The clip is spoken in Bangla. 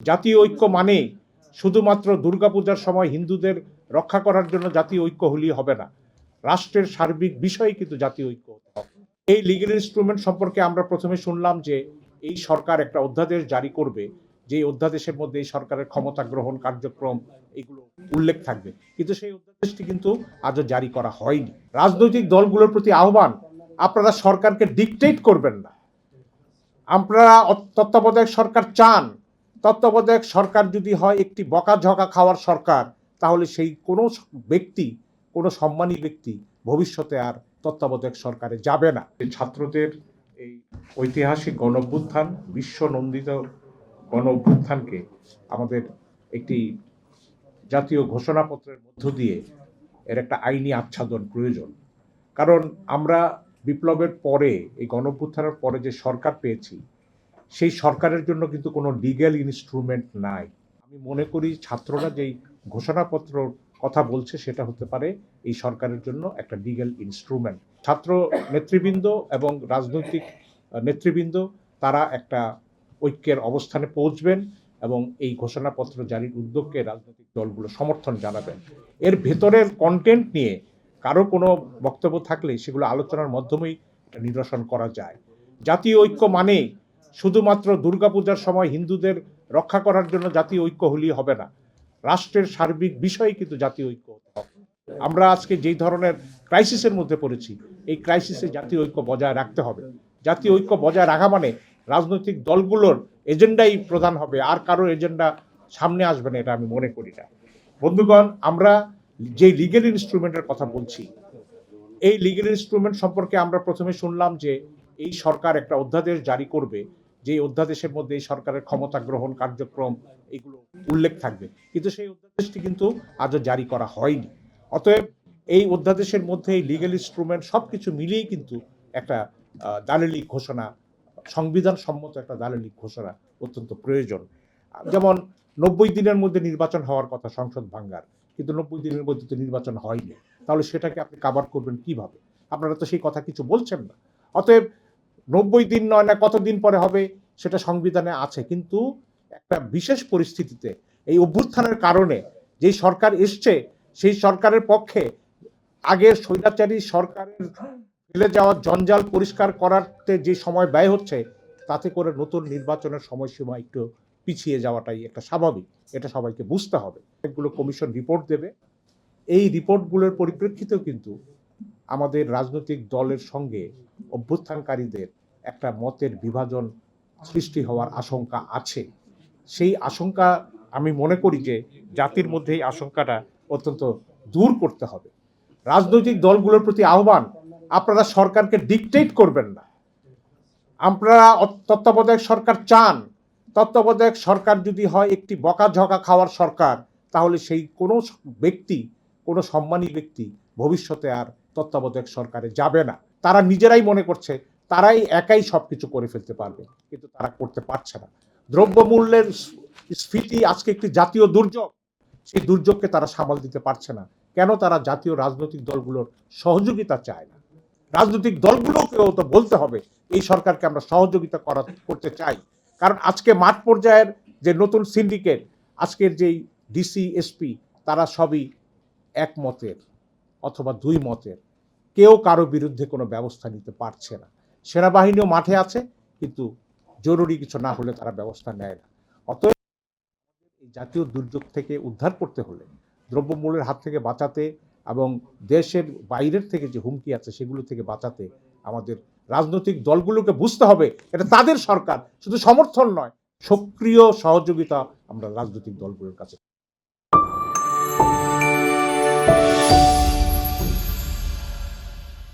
জাতীয় ঐক্য মানে শুধুমাত্র দুর্গাপূজার সময় হিন্দুদের রক্ষা করার জন্য জাতীয় ঐক্য হলেই হবে না। রাষ্ট্রের সার্বিক বিষয়ে কিন্তু জাতীয় ঐক্য এই লিগেল ইনস্ট্রুমেন্ট সম্পর্কে আমরা প্রথমে শুনলাম যে এই সরকার একটা অধ্যাদেশ জারি করবে, যে অধ্যাদেশের মধ্যে এই সরকারের ক্ষমতা গ্রহণ কার্যক্রম এগুলো উল্লেখ থাকবে। কিন্তু সেই অধ্যাদেশটি কিন্তু আজও জারি করা হয়নি। রাজনৈতিক দলগুলোর প্রতি আহ্বান, আপনারা সরকারকে ডিকটেট করবেন না। আপনারা তত্ত্বাবধায়ক সরকার চান তত্ত্বাবধায়ক সরকার যদি হয়, একটি বকাঝকা খাওয়ার সরকার, তাহলে সেই কোনো ব্যক্তি, কোনো সম্মানী ব্যক্তি ভবিষ্যতে আর তত্ত্বাবধায়ক সরকারে যাবে না। ছাত্রদের এই ঐতিহাসিক গণ অভ্যুত্থান বিশ্ব নন্দিত গণ অভ্যুত্থানকে আমাদের একটি জাতীয় ঘোষণাপত্রের মধ্য দিয়ে এর একটা আইনি আচ্ছাদন প্রয়োজন। কারণ আমরা বিপ্লবের পরে, এই গণঅভ্যুত্থানের পরে যে সরকার পেয়েছি সেই সরকারের জন্য কিন্তু কোনো লিগ্যাল ইনস্ট্রুমেন্ট নাই। আমি মনে করি ছাত্ররা যেই ঘোষণাপত্র কথা বলছে সেটা হতে পারে এই সরকারের জন্য একটা লিগ্যাল ইনস্ট্রুমেন্ট ছাত্র নেতৃবৃন্দ এবং রাজনৈতিক নেতৃবৃন্দ, তারা একটা ঐক্যের অবস্থানে পৌঁছবেন এবং এই ঘোষণাপত্র জারির উদ্যোগকে রাজনৈতিক দলগুলো সমর্থন জানাবেন। এর ভেতরের কন্টেন্ট নিয়ে কারও কোনো বক্তব্য থাকলে সেগুলো আলোচনার মাধ্যমেই নিরসন করা যায়। জাতীয় ঐক্য মানে শুধুমাত্র দুর্গাপূজার সময় হিন্দুদের রক্ষা করার জন্য জাতীয় ঐক্য হলেই হবে না। রাষ্ট্রের সার্বিক বিষয়ে কিন্তু জাতীয় ঐক্য আমরা আজকে যেই ধরনের ক্রাইসিসের মধ্যে পড়েছি, এই ক্রাইসিসে জাতীয় ঐক্য বজায় রাখতে হবে। জাতীয় ঐক্য বজায় রাখা মানে রাজনৈতিক দলগুলোর এজেন্ডাই প্রধান হবে, আর কারও এজেন্ডা সামনে আসবে না, এটা আমি মনে করি না। বন্ধুগণ, আমরা যে লিগেল ইনস্ট্রুমেন্টের কথা বলছি, এই লিগেল ইনস্ট্রুমেন্ট সম্পর্কে আমরা প্রথমে শুনলাম যে এই সরকার একটা অধ্যাদেশ জারি করবে যে অধ্যাদেশের মধ্যে এই সরকারের ক্ষমতা গ্রহণ কার্যক্রম এগুলো উল্লেখ থাকবে। কিন্তু সেই অধ্যাদেশটি কিন্তু আজও জারি করা হয়নি। অতএব এই অধ্যাদেশের মধ্যে এই লিগেল ইনস্ট্রুমেন্ট সব কিছু মিলিয়েই কিন্তু একটা দালিলিক ঘোষণা সংবিধান সম্মত একটা দালিলিক ঘোষণা অত্যন্ত প্রয়োজন। যেমন নব্বই দিনের মধ্যে নির্বাচন হওয়ার কথা সংসদ ভাঙ্গার, কিন্তু নব্বই দিনের মধ্যে তো নির্বাচন হয়নি। তাহলে সেটাকে আপনি কাভার করবেন কীভাবে? আপনারা তো সেই কথা কিছু বলছেন না। অতএব নব্বই দিন নয় না কতদিন পরে হবে সেটা সংবিধানে আছে। কিন্তু একটা বিশেষ পরিস্থিতিতে এই অভ্যুত্থানের কারণে যেই সরকার এসছে, সেই সরকারের পক্ষে আগের স্বৈরাচারী সরকারের ফেলে যাওয়া জঞ্জাল পরিষ্কার করাতে যে সময় ব্যয় হচ্ছে, তাতে করে নতুন নির্বাচনের সময়সীমা একটু পিছিয়ে যাওয়াটাই একটা স্বাভাবিক। এটা সবাইকে বুঝতে হবে। অনেকগুলো কমিশন রিপোর্ট দেবে। এই রিপোর্টগুলোর পরিপ্রেক্ষিতেও কিন্তু আমাদের রাজনৈতিক দলের সঙ্গে অভ্যুত্থানকারীদের একটা মতের বিভাজন সৃষ্টি হওয়ার আশঙ্কা আছে। সেই আশঙ্কা আমি মনে করি যে জাতির মধ্যে এই আশঙ্কাটা অত্যন্ত দূর করতে হবে। রাজনৈতিক দলগুলোর প্রতি আহ্বান, আপনারা সরকারকে ডিকটেট করবেন না। আপনারা তত্ত্বাবধায়ক সরকার চান। তত্ত্বাবধায়ক সরকার যদি হয় একটি বকাঝকা খাওয়ার সরকার, তাহলে সেই কোনো ব্যক্তি, কোনো সম্মানী ব্যক্তি ভবিষ্যতে আর তত্ত্বাবধায়ক সরকারে যাবে না। তারা নিজেরাই মনে করছে, তারাই একাই সব কিছু করে ফেলতে পারবে, কিন্তু তারা করতে পারছে না। দ্রব্যমূল্যের স্ফীতি আজকে একটি জাতীয় দুর্যোগ, সেই দুর্যোগকে তারা সামাল দিতে পারছে না। কেন তারা জাতীয় রাজনৈতিক দলগুলোর সহযোগিতা চায় না? রাজনৈতিক দলগুলোকেও তো বলতে হবে, এই সরকারকে আমরা সহযোগিতা করা, করতে চাই। কারণ আজকে মাঠ পর্যায়ের যে নতুন সিন্ডিকেট, আজকের যেই ডিসি, এসপি, তারা সবই একমতের অথবা দুই মতের। কেউ কারও বিরুদ্ধে কোনো ব্যবস্থা নিতে পারছে না। সেনাবাহিনীও মাঠে আছে, কিন্তু জরুরি কিছু না হলে তারা ব্যবস্থা নেয় না। অতএব জাতীয় দুর্যোগ থেকে উদ্ধার করতে হলে, দ্রব্যমূল্যের হাত থেকে বাঁচাতে এবং দেশের বাইরের থেকে যে হুমকি আছে সেগুলো থেকে বাঁচাতে আমাদের রাজনৈতিক দলগুলোকে বুঝতে হবে। এটা তাদের সরকার, শুধু সমর্থন নয়, সক্রিয় সহযোগিতা আমরা রাজনৈতিক দলগুলোর কাছে